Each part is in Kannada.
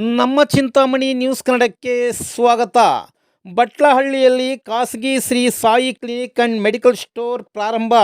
ನಮ್ಮ ಚಿಂತಾಮಣಿ ನ್ಯೂಸ್ ಕನ್ನಡಕ್ಕೆ ಸ್ವಾಗತ. ಬಟ್ಲಹಳ್ಳಿಯಲ್ಲಿ ಖಾಸಗಿ Shri Sai clinic and medical store ಪ್ರಾರಂಭ.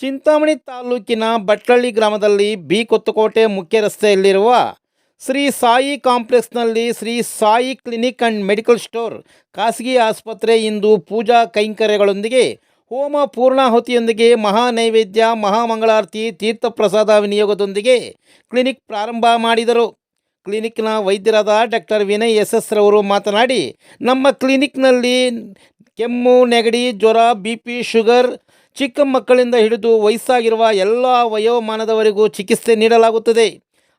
ಚಿಂತಾಮಣಿ ತಾಲೂಕಿನ ಬಟ್ಲಹಳ್ಳಿ ಗ್ರಾಮದಲ್ಲಿ ಬಿ ಕೊತ್ತಕೋಟೆ ಮುಖ್ಯ ರಸ್ತೆಯಲ್ಲಿರುವ Shri Sai ಕಾಂಪ್ಲೆಕ್ಸ್ನಲ್ಲಿ Shri Sai clinic and medical store ಖಾಸಗಿ ಆಸ್ಪತ್ರೆ ಇಂದು ಪೂಜಾ ಕೈಂಕರ್ಯಗಳೊಂದಿಗೆ ಹೋಮ ಪೂರ್ಣಾಹುತಿಯೊಂದಿಗೆ ಮಹಾ ನೈವೇದ್ಯ ಮಹಾಮಂಗಳಾರತಿ ತೀರ್ಥಪ್ರಸಾದ ವಿನಿಯೋಗದೊಂದಿಗೆ ಕ್ಲಿನಿಕ್ ಪ್ರಾರಂಭ ಮಾಡಿದರು. ಕ್ಲಿನಿಕ್ನ ವೈದ್ಯರಾದ ಡಾಕ್ಟರ್ ವಿನಯ್ ಎಸ್ ಎಸ್ ರವರು ಮಾತನಾಡಿ, ನಮ್ಮ ಕ್ಲಿನಿಕ್ನಲ್ಲಿ ಕೆಮ್ಮು, ನೆಗಡಿ, ಜ್ವರ, ಬಿ ಪಿ, ಶುಗರ್, ಚಿಕ್ಕ ಮಕ್ಕಳಿಂದ ಹಿಡಿದು ವಯಸ್ಸಾಗಿರುವ ಎಲ್ಲ ವಯೋಮಾನದವರೆಗೂ ಚಿಕಿತ್ಸೆ ನೀಡಲಾಗುತ್ತದೆ.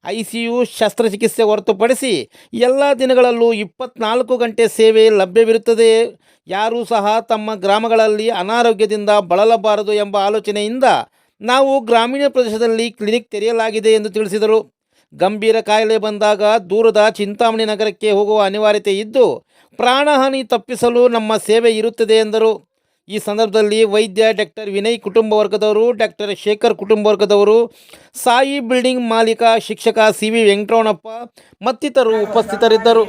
ಐ ಸಿ ಯು ಶಸ್ತ್ರಚಿಕಿತ್ಸೆ ಹೊರತುಪಡಿಸಿ ಎಲ್ಲ ದಿನಗಳಲ್ಲೂ ಇಪ್ಪತ್ನಾಲ್ಕು ಗಂಟೆ ಸೇವೆ ಲಭ್ಯವಿರುತ್ತದೆ. ಯಾರೂ ಸಹ ತಮ್ಮ ಗ್ರಾಮಗಳಲ್ಲಿ ಅನಾರೋಗ್ಯದಿಂದ ಬಳಲಬಾರದು ಎಂಬ ಆಲೋಚನೆಯಿಂದ ನಾವು ಗ್ರಾಮೀಣ ಪ್ರದೇಶದಲ್ಲಿ ಕ್ಲಿನಿಕ್ ತೆರೆಯಲಾಗಿದೆ ಎಂದು ತಿಳಿಸಿದರು. ಗಂಭೀರ ಕಾಯಿಲೆ ಬಂದಾಗ ದೂರದ ಚಿಂತಾಮಣಿ ನಗರಕ್ಕೆ ಹೋಗುವ ಅನಿವಾರ್ಯತೆ ಇದ್ದು ಪ್ರಾಣಹಾನಿ ತಪ್ಪಿಸಲು ನಮ್ಮ ಸೇವೆ ಇರುತ್ತದೆ ಎಂದರು ಈ ಸಂದರ್ಭದಲ್ಲಿ ವೈದ್ಯ ಡಾಕ್ಟರ್ ವಿನಯ್ ಕುಟುಂಬ ವರ್ಗದವರು ಡಾಕ್ಟರ್ ಶೇಖರ್ ಕುಟುಂಬ ವರ್ಗದವರು ಸಾಯಿ ಬಿಲ್ಡಿಂಗ್ ಮಾಲೀಕ ಶಿಕ್ಷಕ ಸಿ ವಿ ವೆಂಕಟರಮಣಪ್ಪ ಮತ್ತಿತರರು ಉಪಸ್ಥಿತರಿದ್ದರು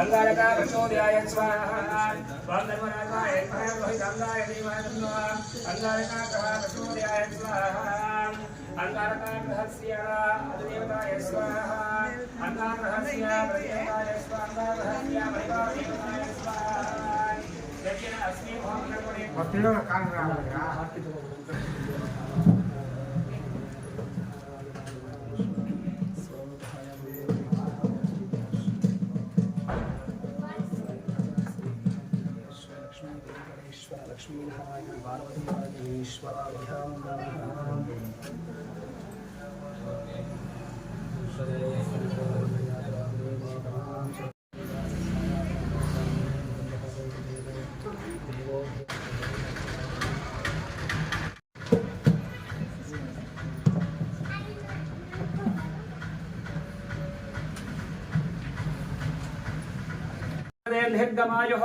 अंगारका प्रचोदयाय स्वाहा वाग्धर्मराजाय विद्महे लोहितांगाय देवाय नमः अंगारका प्रभा प्रचोदयाय स्वाहा अंगारका रहस्य अधिदेवताय स्वाहा अंगार रहस्य प्रतिदेवताय स्वाहा अंगार रहस्य महिमादेवताय स्वाहा यज्ञ अस्मि भावनपणे भक्तिना कारणं पार्वतीश्वराभ्यां नमः हेग्गमायुः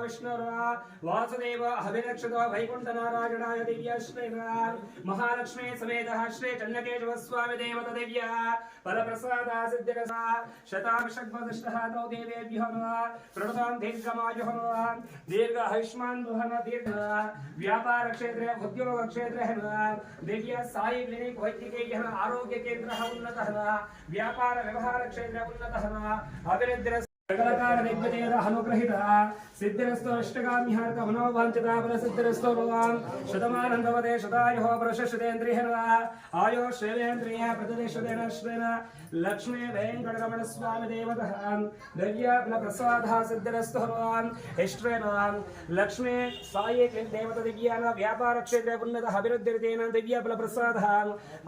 विष्णुर्वा वासुदेव अभिरक्षतो वैकुण्ठनारायणाय दिव्यश्रेव महालक्ष्मी समेतः श्री चन्नकेशव स्वामि देवत दिव्य फलप्रसादा सिद्धिरसा शताभिषड्वदष्टः तौ देवेभ्यो नमः। नमः दीर्घ आयुष्मान् दीर्घ। व्यापार क्षेत्रे, उद्योग क्षेत्रे दिव्य साई क्लिनिक वैद्यकीय आरोग्य केन्द्रः उन्नतः व्यापार व्यवहार क्षेत्रे उन्नतः अभिवृद्धिर सकलकार दिग्विजयः अनुग्रहितः सिद्धिरस्तु अष्टगाम्यार्थ मनोवाञ्छिता फलसिद्धिरस्तु भवान् शतमानं भवते शतायुः पुरुषशतेन्द्रियः आयो श्रेवेन्द्रिय प्रतिदिशतेन श्रेण लक्ष्मी वेङ्कटरमणस्वामि देवतः दिव्यफलप्रसादः सिद्धिरस्तु भवान् इष्टेन लक्ष्मी साये देवता दिव्यान व्यापारक्षेत्रे उन्नतः अभिवृद्धिर्तेन दिव्यफलप्रसादः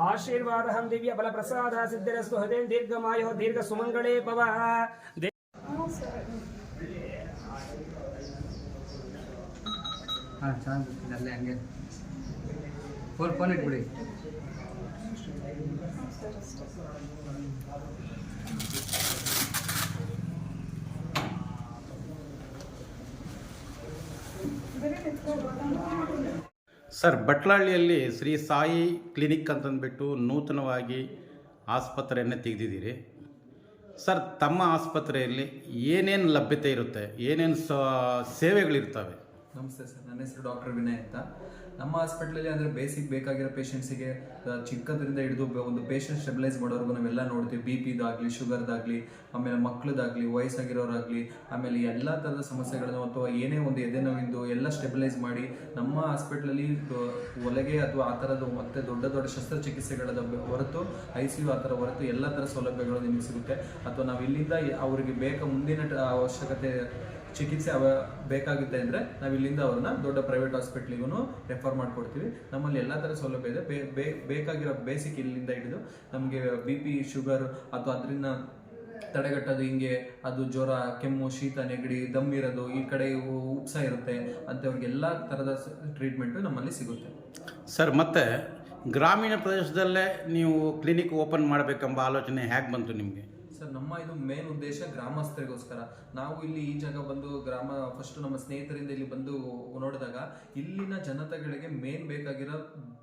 आशीर्वादः दिव्यफलप्रसादः सिद्धिरस्तु। हृदय दीर्घमायुः दीर्घसुमङ्गले भवः ಹಾಂ ಹಂಗೆ. ಫೋನ್ ಸರ್ ಬಟ್ಲಹಳ್ಳಿಯಲ್ಲಿ ಶ್ರೀ ಸಾಯಿ ಕ್ಲಿನಿಕ್ ಅಂತಂದ್ಬಿಟ್ಟು ನೂತನವಾಗಿ ಆಸ್ಪತ್ರೆಯನ್ನು ತೆಗೆದಿದ್ದೀರಿ. ಸರ್, ತಮ್ಮ ಆಸ್ಪತ್ರೆಯಲ್ಲಿ ಏನೇನು ಲಭ್ಯತೆ ಇರುತ್ತೆ? ಏನೇನು ಸೇವೆಗಳಿರ್ತವೆ? ನಮಸ್ತೆ ಸರ್, ನನ್ನ ಹೆಸರು ಡಾಕ್ಟರ್ ವಿನಯ್ ಅಂತ. ನಮ್ಮ ಹಾಸ್ಪಿಟ್ಲಲ್ಲಿ ಅಂದರೆ ಬೇಸಿಕ್ ಬೇಕಾಗಿರೋ ಪೇಷಂಟ್ಸಿಗೆ ಚಿಕ್ಕದ್ರಿಂದ ಹಿಡಿದು ಒಂದು ಪೇಷಂಟ್ ಸ್ಟೆಬಿಲೈಸ್ ಮಾಡೋರ್ಗು ನಾವೆಲ್ಲ ನೋಡ್ತೀವಿ. ಬಿ ಪಿದಾಗಲಿ ಶುಗರ್ದಾಗಲಿ ಆಮೇಲೆ ಮಕ್ಕಳದಾಗಲಿ ವಯಸ್ಸಾಗಿರೋರಾಗಲಿ, ಆಮೇಲೆ ಎಲ್ಲ ಥರದ ಸಮಸ್ಯೆಗಳನ್ನು ಅಥವಾ ಏನೇ ಒಂದು ಎದೆ ನೋವಿಂದು ಎಲ್ಲ ಸ್ಟೆಬಿಲೈಸ್ ಮಾಡಿ ನಮ್ಮ ಹಾಸ್ಪಿಟ್ಲಲ್ಲಿ ಒಲೆಗೆ ಅಥವಾ ಆ ಥರದ್ದು ಮತ್ತೆ ದೊಡ್ಡ ದೊಡ್ಡ ಶಸ್ತ್ರಚಿಕಿತ್ಸೆಗಳ ಹೊರತು ಐ ಸಿ ಯು ಆ ಥರ ಹೊರತು ಎಲ್ಲ ಥರ ಸೌಲಭ್ಯಗಳು ನಿಮಗೆ ಸಿಗುತ್ತೆ. ಅಥವಾ ನಾವು ಇಲ್ಲಿಂದ ಅವರಿಗೆ ಬೇಕಾ ಮುಂದಿನ ಅವಶ್ಯಕತೆ ಚಿಕಿತ್ಸೆ ಅವ ಬೇಕಾಗುತ್ತೆ ಅಂದರೆ ನಾವು ಇಲ್ಲಿಂದ ಅವ್ರನ್ನ ದೊಡ್ಡ ಪ್ರೈವೇಟ್ ಹಾಸ್ಪಿಟ್ಲಿಗೂ ರೆಫರ್ ಮಾಡಿಕೊಡ್ತೀವಿ. ನಮ್ಮಲ್ಲಿ ಎಲ್ಲ ಥರ ಸೌಲಭ್ಯ ಇದೆ. ಬೇಕಾಗಿರೋ ಬೇಸಿಕ್ ಇಲ್ಲಿಂದ ಹಿಡಿದು ನಮಗೆ ಬಿ ಪಿ ಶುಗರ್ ಅಥವಾ ಅದರಿಂದ ತಡೆಗಟ್ಟೋದು ಹಿಂಗೆ, ಅದು ಜ್ವರ, ಕೆಮ್ಮು, ಶೀತ, ನೆಗಡಿ, ದಮ್ ಇರೋದು, ಈ ಕಡೆ ಉಪ್ಸ ಇರುತ್ತೆ, ಅಂಥವ್ರಿಗೆ ಎಲ್ಲ ಥರದ ಟ್ರೀಟ್ಮೆಂಟು ನಮ್ಮಲ್ಲಿ ಸಿಗುತ್ತೆ. ಸರ್, ಮತ್ತೆ ಗ್ರಾಮೀಣ ಪ್ರದೇಶದಲ್ಲೇ ನೀವು ಕ್ಲಿನಿಕ್ ಓಪನ್ ಮಾಡಬೇಕೆಂಬ ಆಲೋಚನೆ ಹೇಗೆ ಬಂತು ನಿಮಗೆ? ನಮ್ಮ ಇದು ಮೇನ್ ಉದ್ದೇಶ ಗ್ರಾಮಸ್ಥರಿಗೋಸ್ಕರ. ನಾವು ಇಲ್ಲಿ ಈ ಜಾಗ ಬಂದು ಗ್ರಾಮ ಫಸ್ಟ್ ನಮ್ಮ ಸ್ನೇಹಿತರಿಂದ ಇಲ್ಲಿ ಬಂದು ನೋಡಿದಾಗ ಇಲ್ಲಿನ ಜನತೆಗಳಿಗೆ ಮೇನ್ ಬೇಕಾಗಿರೋ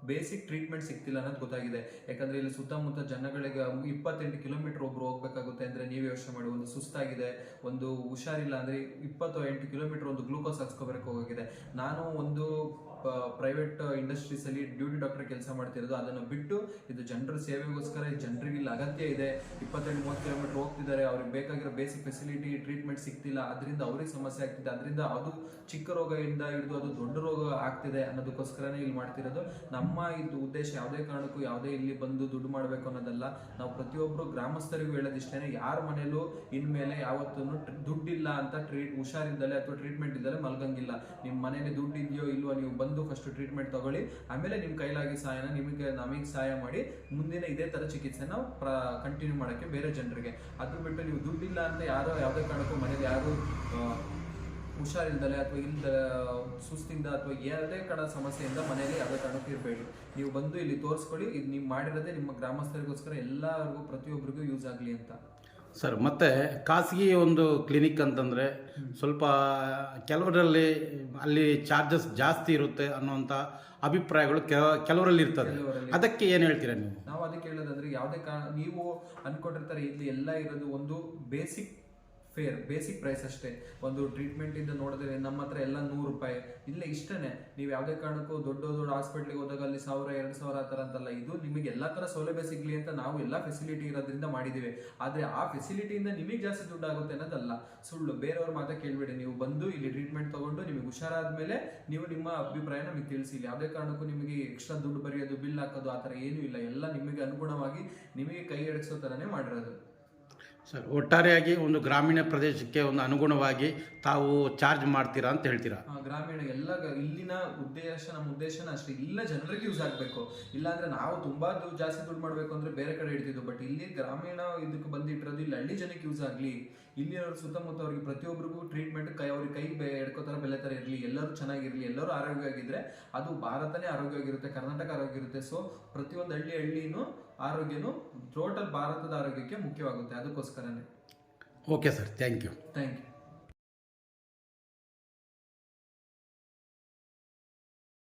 ಬೇಸಿಕ್ ಟ್ರೀಟ್ಮೆಂಟ್ ಸಿಗ್ತಿಲ್ಲ ಅನ್ನೋದು ಗೊತ್ತಾಗಿದೆ. ಯಾಕಂದ್ರೆ ಇಲ್ಲಿ ಸುತ್ತಮುತ್ತ ಜನಗಳಿಗೆ ಇಪ್ಪತ್ತೆಂಟು ಕಿಲೋಮೀಟರ್ ಒಬ್ರು ಹೋಗ್ಬೇಕಾಗುತ್ತೆ ಅಂದ್ರೆ ನೀವು ಯೋಚನೆ ಮಾಡಿ, ಒಂದು ಸುಸ್ತಾಗಿದೆ, ಒಂದು ಹುಷಾರಿಲ್ಲ ಅಂದ್ರೆ ಇಪ್ಪತ್ತು ಎಂಟು ಕಿಲೋಮೀಟರ್ ಒಂದು ಗ್ಲೂಕೋಸ್ ಹಾಕ್ಸ್ಕೋಬೇಕು ಹೋಗಿದೆ ನಾನು ಒಂದು ಪ್ರೈವೇಟ್ ಇಂಡಸ್ಟ್ರೀಸ್ ಅಲ್ಲಿ ಡ್ಯೂಟಿ ಡಾಕ್ಟರ್ ಕೆಲಸ ಮಾಡ್ತಿರೋದು. ಅದನ್ನು ಬಿಟ್ಟು ಇದು ಜನರ ಸೇವೆಗೋಸ್ಕರ ಜನರಿಗೆ ಇಲ್ಲಿ ಅಗತ್ಯ ಇದೆ. ಇಪ್ಪತ್ತೆಂಟು, ಮೂವತ್ತು ಕಿಲೋಮೀಟರ್ ಹೋಗ್ತಿದ್ದಾರೆ, ಅವ್ರಿಗೆ ಬೇಕಾಗಿರೋ ಬೇಸಿಕ್ ಫೆಸಿಲಿಟಿ ಟ್ರೀಟ್ಮೆಂಟ್ ಸಿಗ್ತಿಲ್ಲ, ಅದರಿಂದ ಅವ್ರಿಗೆ ಸಮಸ್ಯೆ ಆಗ್ತಿದೆ. ಅದರಿಂದ ಅದು ಚಿಕ್ಕ ರೋಗದಿಂದ ಹಿಡಿದು ಅದು ದೊಡ್ಡ ರೋಗ ಆಗ್ತಿದೆ ಅನ್ನೋದಕ್ಕೋಸ್ಕರನೇ ಇಲ್ಲಿ ಮಾಡ್ತಿರೋದು. ನಮ್ಮ ಇದು ಉದ್ದೇಶ ಯಾವುದೇ ಕಾರಣಕ್ಕೂ ಯಾವುದೇ ಇಲ್ಲಿ ಬಂದು ದುಡ್ಡು ಮಾಡಬೇಕು ಅನ್ನೋದಲ್ಲ. ನಾವು ಪ್ರತಿಯೊಬ್ಬರು ಗ್ರಾಮಸ್ಥರಿಗೂ ಹೇಳೋದಿಷ್ಟೇ ಯಾರ ಮನೇಲೂ ಇನ್ಮೇಲೆ ಯಾವತ್ತೂ ದುಡ್ಡಿಲ್ಲ ಅಂತ ಟ್ರೀಟ್ ಹುಷಾರಿದ್ದಲೆ ಅಥವಾ ಟ್ರೀಟ್ಮೆಂಟ್ ಇದ್ದಲೆ ಮಲಗಂಗಿಲ್ಲ. ನಿಮ್ಮ ಮನೇಲಿ ದುಡ್ಡು ಇದೆಯೋ ಇಲ್ವೋ ನೀವು ಬಂದು ಫಸ್ಟ್ ಟ್ರೀಟ್ಮೆಂಟ್ ತಗೊಳ್ಳಿ, ಆಮೇಲೆ ನಿಮ್ಮ ಕೈಲಾಗಿ ಸಹಾಯನ ನಿಮಗೆ ನಮಗೆ ಸಹಾಯ ಮಾಡಿ, ಮುಂದಿನ ಇದೇ ಥರ ಚಿಕಿತ್ಸೆ ನಾವು ಕಂಟಿನ್ಯೂ ಮಾಡೋಕ್ಕೆ ಬೇರೆ ಜನರಿಗೆ ಅದ್ರ ಬಿಟ್ಟು ನೀವು ದುಡ್ಡಿಲ್ಲ ಅಂತ ಯಾರೋ ಯಾವುದೇ ಕಾರಣಕ್ಕೂ ಮನೇಲಿ ಯಾರು ಹುಷಾರಿಲ್ದಲೆ ಅಥವಾ ಇಲ್ದ ಸುಸ್ತಿಂದ ಅಥವಾ ಯಾವುದೇ ಕಡ ಸಮಸ್ಯೆಯಿಂದ ಮನೆಯಲ್ಲಿ ಯಾವುದೇ ಕಾರಣಕ್ಕೂ ಇರಬೇಡಿ. ನೀವು ಬಂದು ಇಲ್ಲಿ ತೋರಿಸ್ಕೊಳ್ಳಿ. ಇದು ನೀವು ಮಾಡಿರೋದೇ ನಿಮ್ಮ ಗ್ರಾಮಸ್ಥರಿಗೋಸ್ಕರ ಎಲ್ಲರಿಗೂ ಪ್ರತಿಯೊಬ್ಬರಿಗೂ ಯೂಸ್ ಆಗಲಿ ಅಂತ. ಸರ್ ಮತ್ತೆ ಖಾಸಗಿ ಒಂದು ಕ್ಲಿನಿಕ್ ಅಂತಂದರೆ ಸ್ವಲ್ಪ ಕೆಲವರಲ್ಲಿ ಅಲ್ಲಿ ಚಾರ್ಜಸ್ ಜಾಸ್ತಿ ಇರುತ್ತೆ ಅನ್ನುವಂಥ ಅಭಿಪ್ರಾಯಗಳು ಕೆಲ- ಕೆಲವರಲ್ಲಿ ಇರ್ತದೆ. ಅದಕ್ಕೆ ಏನು ಹೇಳ್ತೀರಾ ನೀವು? ನಾವು ಅದಕ್ಕೆ ಹೇಳೋದಂದ್ರೆ ಯಾವುದೇ ಕಾರಣ ನೀವು ಅಂದ್ಕೊಂಡಿರ್ತಾರೆ ಇಲ್ಲಿ ಎಲ್ಲ ಇರೋದು ಒಂದು ಬೇಸಿಕ್ ಫೇರ್ ಬೇಸಿಕ್ ಪ್ರೈಸ್ ಅಷ್ಟೇ. ಒಂದು ಟ್ರೀಟ್ಮೆಂಟ್ ಇಂದ ನೋಡಿದ್ರೆ ನಮ್ಮ ಹತ್ರ ಎಲ್ಲ ನೂರು ರೂಪಾಯಿ. ಇಲ್ಲ ಇಷ್ಟೇ ನೀವು ಯಾವುದೇ ಕಾರಣಕ್ಕೂ ದೊಡ್ಡ ದೊಡ್ಡ ಹಾಸ್ಪಿಟ್ಲಿಗೆ ಹೋದಾಗ ಅಲ್ಲಿ ಸಾವಿರ, ಎರಡು ಸಾವಿರ ಆ ಥರ ಅಂತಲ್ಲ. ಇದು ನಿಮಗೆ ಎಲ್ಲ ಥರ ಸೌಲಭ್ಯ ಸಿಗಲಿ ಅಂತ ನಾವು ಎಲ್ಲ ಫೆಸಿಲಿಟಿ ಇರೋದ್ರಿಂದ ಮಾಡಿದ್ದೀವಿ. ಆದರೆ ಆ ಫೆಸಿಲಿಟಿಯಿಂದ ನಿಮಗೆ ಜಾಸ್ತಿ ದುಡ್ಡು ಆಗುತ್ತೆ ಅನ್ನೋದಲ್ಲ. ಸುಳ್ಳು. ಬೇರೆಯವ್ರ ಮಾತ್ರ ಕೇಳಬೇಡಿ. ನೀವು ಬಂದು ಇಲ್ಲಿ ಟ್ರೀಟ್ಮೆಂಟ್ ತೊಗೊಂಡು ನಿಮಗೆ ಹುಷಾರಾದ ಮೇಲೆ ನೀವು ನಿಮ್ಮ ಅಭಿಪ್ರಾಯ ನಮಗೆ ತಿಳಿಸಿ ಯಾವುದೇ ಕಾರಣಕ್ಕೂ ನಿಮಗೆ ಎಕ್ಸ್ಟ್ರಾ ದುಡ್ಡು ಬರೆಯೋದು ಬಿಲ್ ಹಾಕೋದು ಆ ಥರ ಏನೂ ಇಲ್ಲ. ಎಲ್ಲ ನಿಮಗೆ ಅನುಗುಣವಾಗಿ ನಿಮಗೆ ಕೈ ಎಡಿಸೋ ಥರನೇ ಮಾಡಿರೋದು. ಸರ್, ಒಟ್ಟಾರೆಯಾಗಿ ಒಂದು ಗ್ರಾಮೀಣ ಪ್ರದೇಶಕ್ಕೆ ಒಂದು ಅನುಗುಣವಾಗಿ ತಾವು ಚಾರ್ಜ್ ಮಾಡ್ತೀರಾ ಅಂತ ಹೇಳ್ತೀರಾ? ಗ್ರಾಮೀಣ ಎಲ್ಲ ಇಲ್ಲಿನ ಉದ್ದೇಶ, ನಮ್ಮ ಉದ್ದೇಶನ ಅಷ್ಟೇ. ಇಲ್ಲ ಜನರಿಗೆ ಯೂಸ್ ಆಗಬೇಕು. ಇಲ್ಲಾಂದ್ರೆ ನಾವು ತುಂಬಾ ದು- ಜಾಸ್ತಿ ದುಡ್ಡು ಮಾಡಬೇಕು ಅಂದ್ರೆ ಬೇರೆ ಕಡೆ ಇಡ್ತಿದ್ವು ಬಟ್ ಇಲ್ಲಿ ಗ್ರಾಮೀಣ ಇದಕ್ಕೆ ಬಂದಿಟ್ಟಿರೋದು ಇಲ್ಲಿ ಹಳ್ಳಿ ಜನಕ್ಕೆ ಯೂಸ್ ಆಗಲಿ ಇಲ್ಲಿ ಅವ್ರ ಸುತ್ತಮುತ್ತ ಅವ್ರಿಗೆ ಪ್ರತಿಯೊಬ್ಬರಿಗೂ ಟ್ರೀಟ್ಮೆಂಟ್ ಕೈ, ಅವ್ರಿಗೆ ಕೈ ಬೆ, ಎಡ್ಕೋತಾರ, ಬೆಲೆ ತರ ಇರಲಿ, ಎಲ್ಲರೂ ಚೆನ್ನಾಗಿರಲಿ, ಎಲ್ಲರೂ ಆರೋಗ್ಯವಾಗಿದ್ರೆ ಅದು ಭಾರತನೇ ಆರೋಗ್ಯವಾಗಿರುತ್ತೆ, ಕರ್ನಾಟಕ ಆರೋಗ್ಯ ಇರುತ್ತೆ ಸೊ ಪ್ರತಿಯೊಂದು ಹಳ್ಳಿ ಹಳ್ಳಿನೂ ಆರೋಗ್ಯನು ಟೋಟಲ್ ಭಾರತದ ಆರೋಗ್ಯಕ್ಕೆ ಮುಖ್ಯವಾಗುತ್ತೆ. ಅದಕ್ಕೋಸ್ಕರನೇ. Okay sir thank you thank you